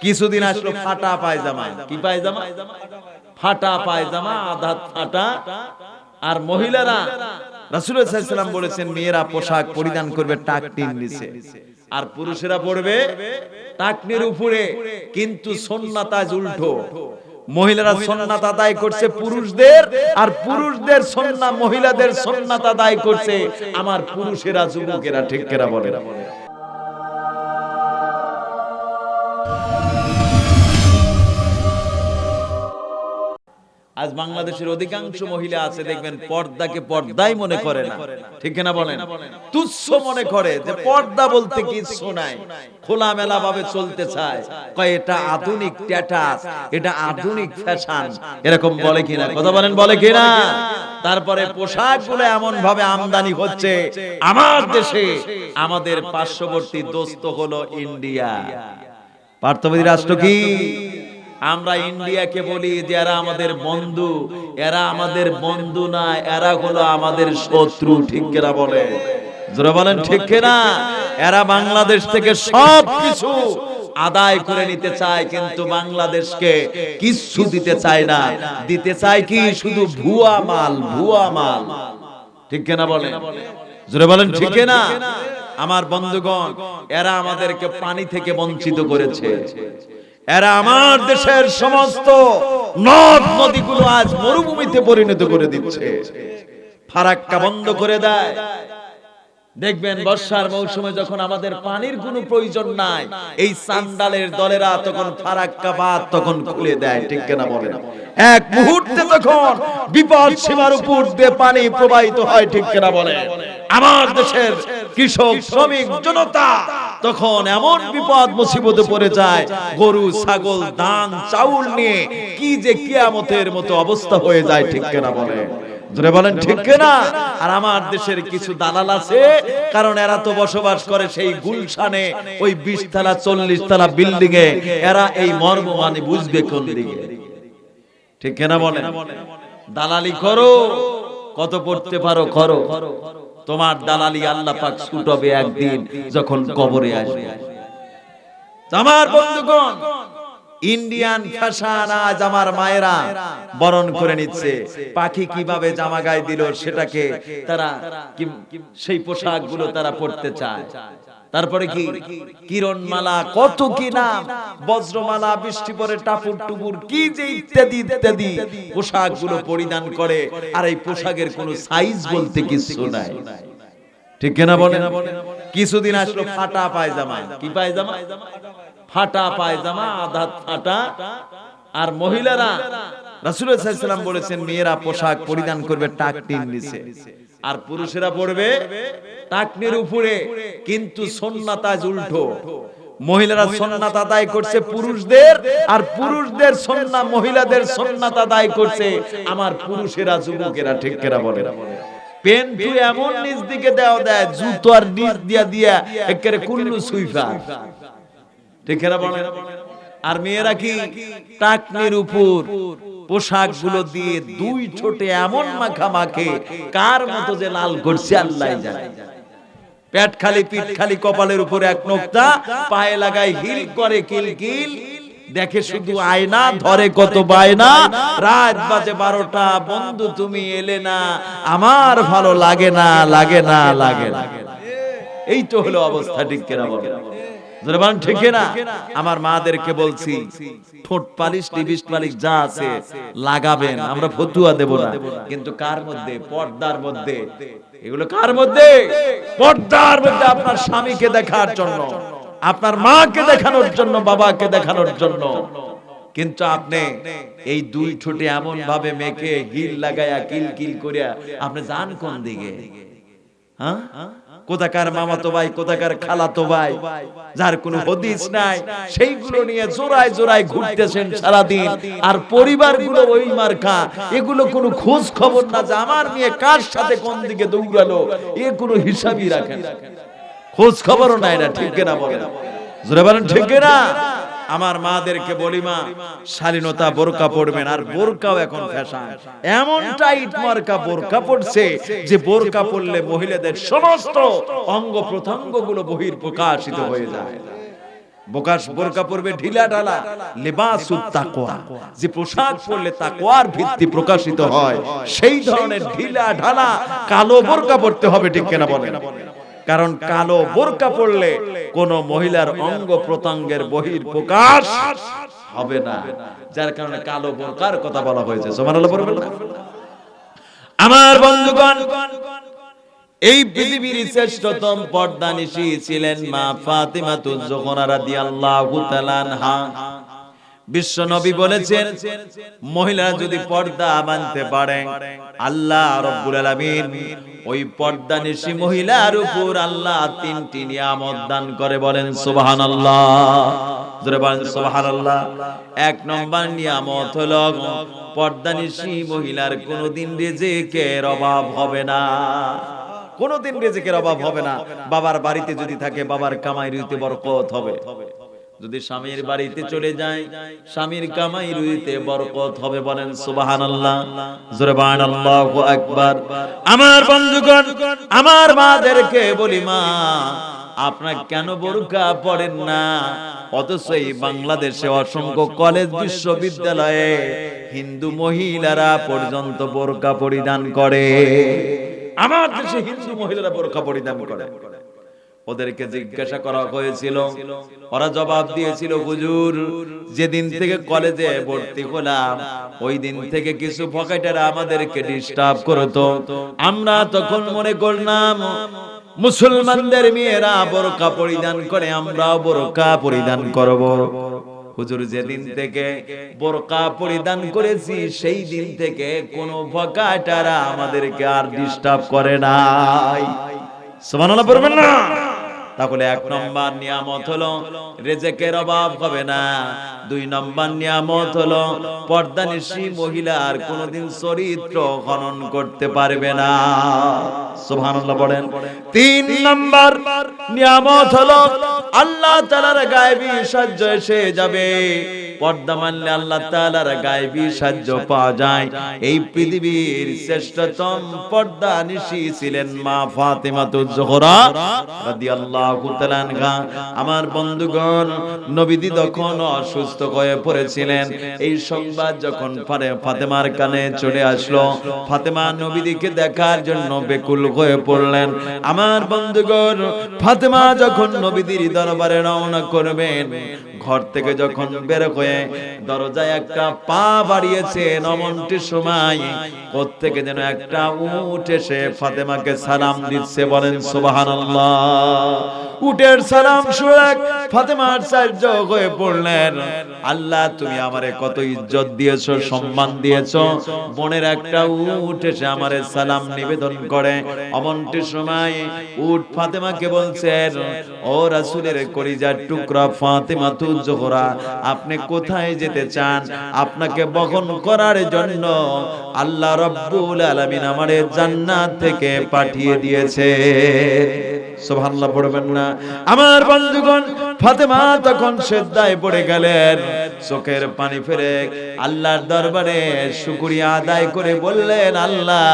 কিছুদিন আসলো ফাটা পায়জামা। কি পায়জামা? ফাটা পায়জামা আধা ফাটা। আর মহিলারা রাসুলাম বলেছেন মেয়েরা পোশাক পরিধান করবে টাকটির নিচে। আর পুরুষেরা পড়বে টাকনির উপরে কিন্তু সন্ন্যাতাজ উল্টো। মহিলারা সন্ন্যাত আদায় করছে পুরুষদের আর পুরুষদের সন্না মহিলাদের সন্ন্যাত আদায় করছে। আমার পুরুষেরা যুবকেরা ঠিক কেরা বলে? আজ বাংলাদেশের অধিকাংশ মহিলা আছে দেখবেন পর্দাকে পর্দাই মনে করে না। ঠিক না বলেন? তুচ্ছ মনে করে যে পর্দা বলতে কিছু নাই। খোলামেলা ভাবে চলতে চায়। কয় এটা আধুনিক স্ট্যাটাস এটা আধুনিক ফ্যাশন এরকম বলে কিনা? কথা বলেন বলে কিনা? তারপরে পোশাকগুলো এমন ভাবে আমদানি হচ্ছে। আমার দেশে আমাদের পার্শ্ববর্তী দোস্ত হলো ইন্ডিয়া। পার্থবাদী রাষ্ট্র কি? আমরা ইন্ডিয়াকে বলি যে এরা আমাদের বন্ধু এরা আমাদের বন্ধু না এরা হলো আমাদের শত্রু ঠিক কেনা বলে? জোরে বলেন ঠিক কেনা? এরা বাংলাদেশ থেকে সব কিছু আদায় করে নিতে চায় কিন্তু বাংলাদেশকে কিছু দিতে চায় না। দিতে চায় কি? শুধু ভুয়া মাল ভুয়া মাল। ঠিক কেনা বলেন জোরে বলেন ঠিক না আমার বন্ধুগণ এরা আমাদেরকে পানি থেকে বঞ্চিত করেছে। এরা আমার দেশের সমস্ত নদ নদীগুলো আজ মরুভূমিতে পরিণত করে দিচ্ছে। ফারাক্কা বন্ধ করে দেয়। দেখবেন বর্ষার মৌসুমে যখন আমাদের পানির কোনো প্রয়োজন নাই, এই সান্ডালের দলেরা তখন ফারাক্কা বাদ তখন খুলে দেয়, ঠিক কিনা বলেন? এক মুহূর্তে তখন বিপদ সীমার উপর দিয়ে পানি প্রবাহিত হয়, ঠিক কিনা বলেন? আমার দেশের কৃষক, শ্রমিক, জনতা তখন এমন বিপদ মুসিবতে পড়ে যায়, গরু, ছাগল, ধান, চাউল নিয়ে কি যে কিয়ামতের মতো অবস্থা হয়ে যায়, ঠিক কিনা বলে জোরে বলেন, ঠিক আর আমার দেশের কিছু দালাল আছে, কারণ এরা তো বসবাস করে সেই গুলশানে, ওই বিশ তলা চল্লিশ বিল্ডিং এ এরা এই মর্ম মানে বুঝবে কোন দিকে? ঠিক কিনা বলেন? দালালি করো, কত পড়তে পারো, করো। তোমার দালালি আল্লাহ পাক ছুটবে একদিন যখন কবরে আসবে। আমার বন্ধুগণ ইন্ডিয়ান ফ্যাশন আজ আমার মায়েরা বরণ করে নিচ্ছে। পাখি কীভাবে জামা গায়ে দিল সেটাকে তারা সেই পোশাকগুলো তারা পড়তে চায়। তারপরে কি? কিরণমালা কত কি নাম? বজ্রমালা বৃষ্টি পরে টাপুর টুপুর কি যে ইত্যাদি ইত্যাদি। পোশাকগুলো পরিধান করে আর এই পোশাকের কোনো সাইজ বলতে কিছু নাই। ঠিক কিনা বলেন? কিছুদিন আসলো ফাটা পায়জামা। কি পায়জামা। ফাটা পায়জামা আধা ফাটা। আর মহিলারা রাসুলাম বলেছেন মেয়েরা পোশাক পরিধান করবে টাকটির নিচে। আর পুরুষেরা পড়বে টাকনির উপরে কিন্তু সন্ন্যাতাজ উল্টো। মহিলারা সন্ন্যাত আদায় করছে পুরুষদের আর পুরুষদের সন্না মহিলাদের সন্ন্যাত আদায় করছে। আমার পুরুষেরা যুবকেরা ঠিক কেরা বলে। পেন্টু এমন নিজ দিকে দেওয়া দেয় জুতো আর নিজ দিয়া দিয়া একেবারে কুল্লু সুইফা ঠিক এরা বলে। আর মেয়েরা কি? টাকনির উপর। পোশাকগুলো দিয়ে দুই ছোটে এমন মাখা মাখে কার মতো যে লাল করছে আল্লাহ জানে। পেট খালি পিঠ খালি কপালের উপর এক নোকতা পায়ে লাগায় হিল করে কিল কিল দেখে শুধু আয়না ধরে কত বায়না। রাত বাজে বারোটা বন্ধু তুমি এলে না। আমার ভালো লাগে না লাগে না লাগে না এই তো হলো অবস্থা ঠিক কেনা বলে? ঠিক না? আমার মাদেরকে বলছি ঠোঁট পালিশ পালিশ যা আছে লাগাবেন আমরা ফতুয়া দেব না। কিন্তু কার মধ্যে? পর্দার মধ্যে। এগুলো কার মধ্যে? পর্দার মধ্যে আপনার স্বামীকে দেখার জন্য আপনার মাকে দেখানোর জন্য বাবাকে দেখানোর জন্য। কিন্তু আপনি এই দুই ঠোঁটে এমন ভাবে মেখে গিল লাগায়া কিল কিল করিয়া আপনি যান কোন দিকে? হ্যাঁ? কোথাকার মামাতো ভাই, কোথাকার খালাতো ভাই, যার কোনো হদিস নাই, সেইগুলো নিয়ে জোড়ায় জোড়ায় ঘুরতেছেন সারাদিন। আর পরিবারগুলো ওই মার্কা, এগুলো কোনো খোঁজ খবর না যে আমার নিয়ে কার সাথে কোন দিকে দৌড়ালো, এ কোনো হিসাবই রাখেন খোঁজ খবরও নাই না, ঠিক না বলেন? জোরে বলেন, ঠিক না আমার মাদেরকে বলি মা, শালীনতা বোরকা পড়বেন আর বোরকাও এখন ফ্যাশন। এমন টাইট মার্কা বোরকা পড়ছে যে বোরকা পড়লে মহিলাদের সমস্ত অঙ্গ প্রত্যঙ্গগুলো বহির প্রকাশিত হয়ে যায়। বোকাশ বোরকা পরবে ঢিলা ঢালা লেবাসুত তাকওয়া। যে পোশাক পরলে তাকওয়ার ভিত্তি প্রকাশিত হয়, সেই ধরনের ঢিলা ঢালা কালো বোরকা পরতে হবে, ঠিক কিনা বলেন? কারণ কালো বোরকা পরলে কোন মহিলার অঙ্গ প্রত্যঙ্গের বহির প্রকাশ হবে না, যার কারণে কালো বোরকার কথা বলা হয়েছে। আমার বন্ধুগণ, এই পৃথিবীর শ্রেষ্ঠতম পর্দা নিশি ছিলেন মা ফাতিমা তুজোহরা রাদিয়াল্লাহু তাআলা আনহা। বিশ্ব নবী বলেছেন, মহিলা যদি পর্দা মানতে পারে আল্লাহ রব্বুল আলামিন ওই পর্দা নিশি মহিলার উপর আল্লাহ তিনটি নিয়ামত দান করে বলেন, সুবহানাল্লাহ। জোরে বলেন, সুবহানাল্লাহ। এক নম্বর নিয়ামত হলো পর্দা নিশি মহিলার কোনোদিন রিজিকের অভাব হবে না। কোনোদিন রিজিকের অভাব হবে না। বাবার বাড়িতে যদি থাকে, বাবার কামাই রুইতে বরকত হবে। যদি স্বামীর বাড়িতে চলে যায়, স্বামীর কামাই রুইতে বরকত হবে বলেন সুবহানাল্লাহ। জোরে বান আল্লাহু আকবার। আমার বন্ধুগণ, আমার মাদেরকে বলি মা, আপনার কেন বোরকা পড়েন না? অথচ এই বাংলাদেশে অসংখ্য কলেজ, বিশ্ববিদ্যালয়ে হিন্দু মহিলারা পর্যন্ত বোরকা পরিধান করে। আমার দেশে হিন্দু মহিলারা বোরকা পরিধান করে। ওদেরকে জিজ্ঞাসা করা হয়েছিল। ওরা জবাব দিয়েছিল হুজুর যেদিন থেকে কলেজে ভর্তি হলাম ওই দিন থেকে কিছু পকেটারা আমাদেরকে ডিস্টার্ব করতো। আমরা তখন মনে করলাম মুসলমানদের মেয়েরা বোরকা পরিধান করে আমরাও বোরকা পরিধান করব। হুজুর যেদিন থেকে বোরকা পরিধান করেছি সেই দিন থেকে কোন ফকাটারা আমাদেরকে আর ডিস্টার্ব করে নাই। সুবহানাল্লাহ পড়বেন না? তাহলে এক নম্বর নিয়ামত হলো রেজেকের অভাব হবে না। দুই নম্বর নিয়ামত হলো পর্দানিশী মহিলা আর কোনোদিন চরিত্র খনন করতে পারবে না। সুবহানাল্লাহ বলেন। তিন নম্বর নিয়ামত হলো আল্লাহ তাআলার গায়েবী সাহায্য এসে যাবে। পর্দা মানলে আল্লাহ তাআলার গায়েবী সাহায্য পাওয়া যায়। এই পৃথিবীর শ্রেষ্ঠতম পর্দা নিশি ছিলেন মা ফাতেমাতুজ জোহরা আমার বন্ধুগণ, নবীজি তখন অসুস্থ হয়ে পড়েছিলেন। এই সংবাদ যখন ফাতেমার কানে চলে আসলো, ফাতেমা নবীদিকে দেখার জন্য বেকুল হয়ে পড়লেন। আমার বন্ধুগণ, ফাতেমা যখন নবীদের দরবারে রওনা করবেন ঘর থেকে যখন বের হয়ে দরজায় একটা পা বাড়িয়েছে নমনটির সময় থেকে যেন একটা উঠ এসে ফাতেমাকে সালাম দিচ্ছে, বলেন, সুবহানাল্লাহ। উটের সালাম শুনে ফাতেমার চার্য হয়ে পড়লেন। আল্লাহ, তুমি আমারে কত ইজ্জত দিয়েছ, সম্মান দিয়েছ। বোনের একটা উট এসে আমারে সালাম নিবেদন করে। অমনটির সময় উট ফাতেমাকে বলছেন ও রাসূলের কলিজার টুকরা ফাতেমা তু জোহরা আপনি কোথায় যেতে চান? আপনাকে বহন করার জন্য আল্লাহ রব্বুল জান্নাত থেকে পাঠিয়ে দিয়েছে। পড়বেন না। আমার ফাতেমা তখন গেলেন। চোখের পানি ফেলে আল্লাহর দরবারে শুকরিয়া আদায় করে বললেন, আল্লাহ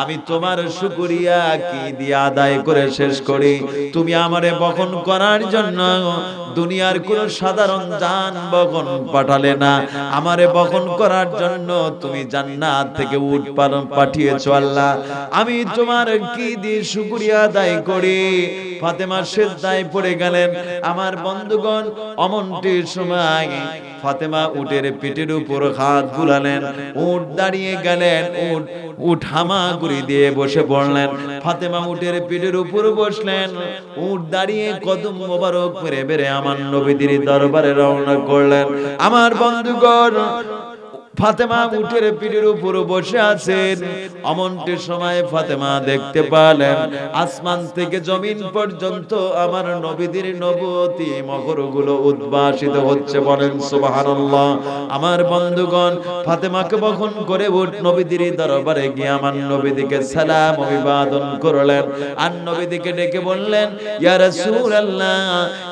আমি তোমার শুকরিয়া কি দিয়ে আদায় করে শেষ করি? তুমি আমারে বহন করার জন্য দুনিয়ার কোন সাধারণ যান বহন পাঠালে না। আমারে বহন করার জন্য তুমি জান্নাত থেকে উট পালন পাঠিয়েছো আল্লাহ। আমি তোমার কি দিয়ে শুকরিয়া আদায় করি? ফাতেমা সেজদায় পড়ে গেলেন। আমার বন্ধুগণ অমনটির সময় ফাতেমা উটের পিঠের উপর হাত বুলালেন। উট দাঁড়িয়ে গেলেন। উট উট হামাগুড়ি দিয়ে বসে পড়লেন। ফাতেমা উটের পিঠের উপর বসলেন। উঠ দাঁড়িয়ে কদম মোবারক মেরে বেড়ে আমার নবীদের দরবারে রওনা করলেন। আমার বন্ধুগণ ফাতেমা উটের পিঠের উপর বসে আছেন। অমনটির সময় ফাতেমা দেখতে পালেন আসমান থেকে জমিন পর্যন্ত আমার নবীদের নবতী মকরগুলো উদ্ভাসিত হচ্ছে বলেন, সুবহানাল্লাহ। আমার বন্ধুগণ, ফাতেমাকে বহন করে উঠ, নবীদের দরবারে গিয়ে আমার নবীদিকে সালাম অভিবাদন করলেন। আর নবীদিকে ডেকে বললেন, ইয়া রাসূলুল্লাহ,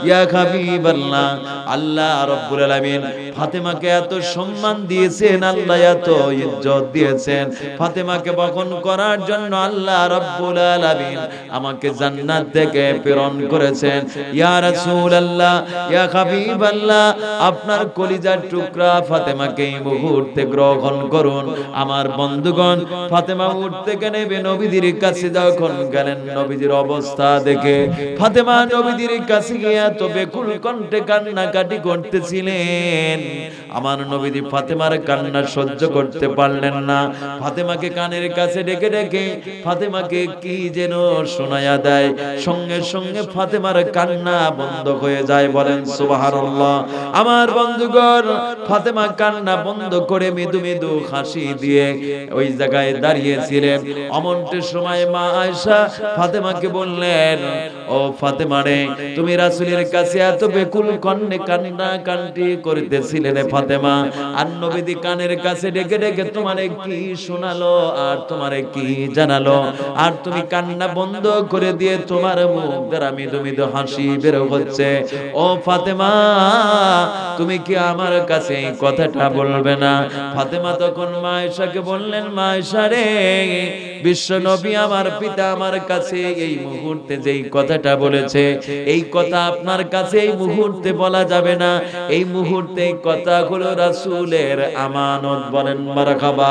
ইয়া হাবিবাল্লাহ, আল্লাহ রাব্বুল আলামিন, ফাতেমাকে এত সম্মান দিয়েছে দিয়েছেন আল্লাহ এত ইজ্জত দিয়েছেন। ফাতেমাকে বহন করার জন্য আল্লাহ রাব্বুল আলামিন আমাকে জান্নাত থেকে প্রেরণ করেছেন। ইয়া রাসূলুল্লাহ, ইয়া হাবিবাল্লাহ, আপনার কলিজার টুকরা ফাতেমাকে এই মুহূর্তে গ্রহণ করুন। আমার বন্ধুগণ, ফাতেমা উঠ থেকে নেবে নবীদের কাছে যখন গেলেন, নবীদের অবস্থা দেখে ফাতেমা নবীদের কাছে গিয়ে তো বেকুল কণ্ঠে কান্নাকাটি করতেছিলেন। আমার নবীদি ফাতেমার কান্না সহ্য করতে পারলেন না। ফাতেমাকে কানের কাছে ডেকে ডেকে ফাতেমাকে কি যেন শোনায়া দেয়। সঙ্গে সঙ্গে ফাতেমার কান্না বন্ধ হয়ে যায়, বলেন, সুবহানাল্লাহ। আমার বন্ধুগণ, ফাতেমা কান্না বন্ধ করে মৃদু মৃদু হাসি দিয়ে ওই জায়গায় দাঁড়িয়েছিলেন। অমন্টের সময় মা আয়েশা ফাতেমাকে বললেন, ও ফাতেমা রে, তুমি রাসূলের কাছে এত বেকুল কন্নে কান্না কান্তি করিতেছিলেন ফাতেমা। আর নবীদি কানের কাছে ডেকে ডেকে তোমারে কি শোনালো? আর তোমারে কি জানালো? আর তুমি কান্না বন্ধ করে দিয়ে তোমার মুখ দ্বারা মৃদু মৃদু হাসি বের হচ্ছে। ও ফাতেমা, তুমি কি আমার কাছে এই কথাটা বলবে না? ফাতেমা তখন মায়েশাকে বললেন, মায়েশা রে, বিশ্ব নবী আমার পিতা আমার কাছে এই মুহূর্তে যেই কথাটা বলেছে, এই কথা আপনার কাছে এই মুহূর্তে বলা যাবে না। এই মুহূর্তে কথা হলো রাসূলের আমানত বলেন মারহাবা।